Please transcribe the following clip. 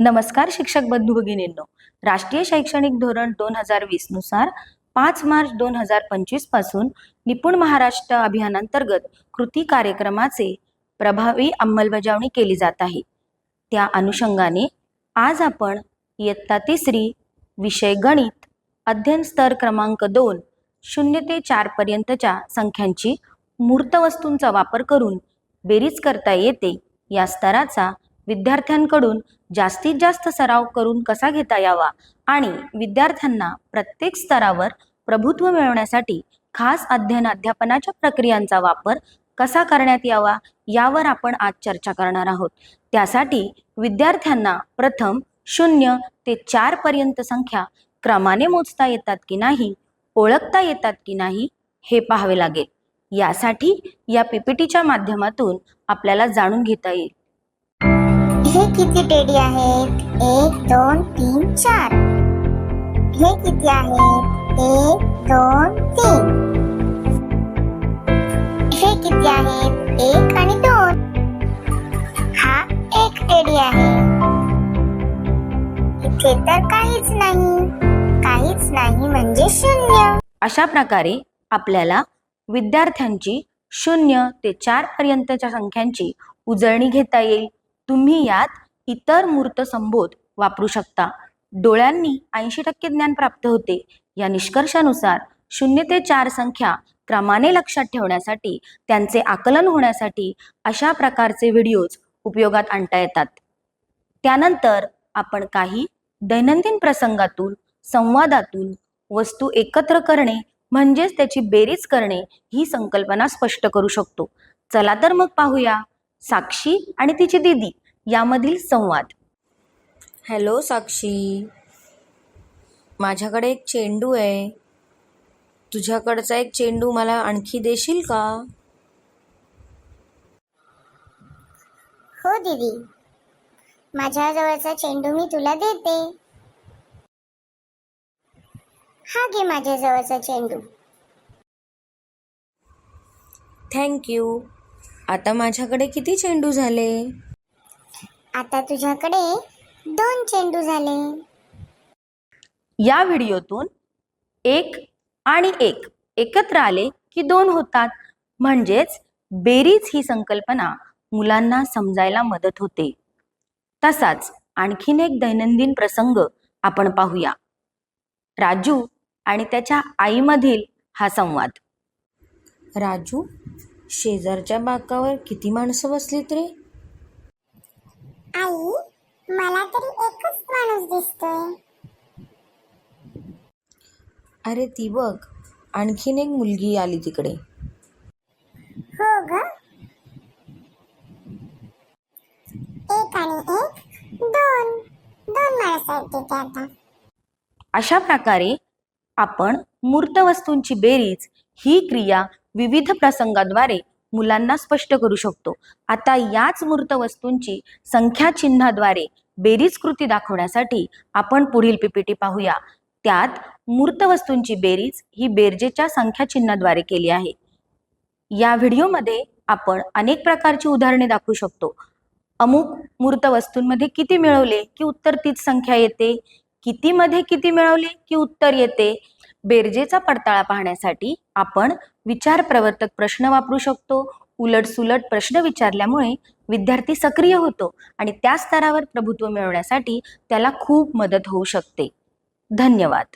नमस्कार शिक्षक बंधू भगिनींनो. राष्ट्रीय शैक्षणिक धोरण दोन हजार वीसनुसार पाच मार्च दोन हजार पंचवीसपासून निपुण महाराष्ट्र अभियानांतर्गत कृती कार्यक्रमाचे प्रभावी अंमलबजावणी केली जात आहे. त्या अनुषंगाने आज आपण इयत्ता तिसरी विषय गणित अध्ययन स्तर क्रमांक दोन शून्य ते चार पर्यंतच्या संख्यांची मूर्त वस्तूंचा वापर करून बेरीज करता येते या स्तराचा विद्यार्थ्यांकडून जास्तीत जास्त सराव करून कसा घेता यावा आणि विद्यार्थ्यांना प्रत्येक स्तरावर प्रभुत्व मिळवण्यासाठी खास अध्ययन अध्यापनाच्या प्रक्रियांचा वापर कसा करण्यात यावा यावर आपण आज चर्चा करणार आहोत. त्यासाठी विद्यार्थ्यांना प्रथम शून्य ते चार पर्यंत संख्या क्रमाने मोजता येतात की नाही ओळखता येतात की नाही हे पाहावे लागेल. यासाठी या पीपीटीच्या माध्यमातून आपल्याला जाणून घेता येईल. हे किती टेडी आहेत? एक दोन तीन चार. हे किती आहेत? एक दोन तीन. हे किती आहेत? एक आणि दोन. हा एक टेडी आहे. इथे तर काहीच नाही. काहीच नाही म्हणजे शून्य. अशा प्रकारे आपल्याला विद्यार्थ्यांची शून्य ते चार पर्यंतच्या संख्यांची उजळणी घेता येईल. तुम्ही यात इतर मूर्त संबोध वापरू शकता. डोळ्यांनी ऐंशी टक्के ज्ञान प्राप्त होते. या निष्कर्षानुसार शून्य ते चार संख्या क्रमाने लक्षात ठेवण्यासाठी त्यांचे आकलन होण्यासाठी अशा प्रकारचे व्हिडिओज उपयोगात आणता येतात. त्यानंतर आपण काही दैनंदिन प्रसंगातून संवादातून वस्तू एकत्र करणे म्हणजेच त्याची बेरीज करणे ही संकल्पना स्पष्ट करू शकतो. चला तर मग पाहूया साक्षी आणि तिची दीदी यामधील संवाद. हॅलो साक्षी. माझ्याकडे एक चेंडू आहे. तुझ्याकडचा एक चेंडू मला आणखी देशील का? हो दीदी. माझ्या जवळचा चेंडू मी तुला देते. हा घे माझ्या जवळचा चेंडू थँक्यू आता माझ्याकडे किती चेंडू झाले? आता तुझ्याकडे दोन चेंडू झाले. या व्हिडिओतून एक आणि एक एकत्र आले की दोन होतात. म्हणजेच बेरीज ही संकल्पना मुलांना समजायला मदत होते. तसाच आणखीन एक दैनंदिन प्रसंग आपण पाहूया. राजू आणि त्याच्या आईमधील हा संवाद. राजू शेजारच्या बाकावर किती माणसं बसलीत रे? आई मला तरी एकच माणूस दिसतोय. अरे ती बघ आणखीन एक मुलगी आली तिकडे. हो ग. एक आणि एक दोन. दोन माणसं आहेत तिथे आता. अशा प्रकारे आपण मूर्त वस्तूंची बेरीज ही क्रिया विविध प्रसंगाद्वारे मुलांना स्पष्ट करू शकतो. आता याच मूर्त वस्तूंची संख्या चिन्हाद्वारे बेरीज कृती दाखवण्यासाठी आपण पुढील पीपीटी पाहूया. त्यात मूर्त वस्तूंची बेरीज ही बेरजेच्या संख्या चिन्हाद्वारे केली आहे. या व्हिडिओमध्ये आपण अनेक प्रकारची उदाहरणे दाखवू शकतो. अमुक मूर्त वस्तूंमध्ये किती मिळवले की उत्तर तीच संख्या येते कितीमध्ये किती मिळवले की उत्तर येते बेरजेचा पडताळा पाहण्यासाठी आपण विचार प्रवर्तक प्रश्न वापरू शकतो. उलट सुलट प्रश्न विचारल्यामुळे विद्यार्थी सक्रिय होतो आणि त्या स्तरावर प्रभुत्व मिळवण्यासाठी त्याला खूप मदत होऊ शकते. धन्यवाद.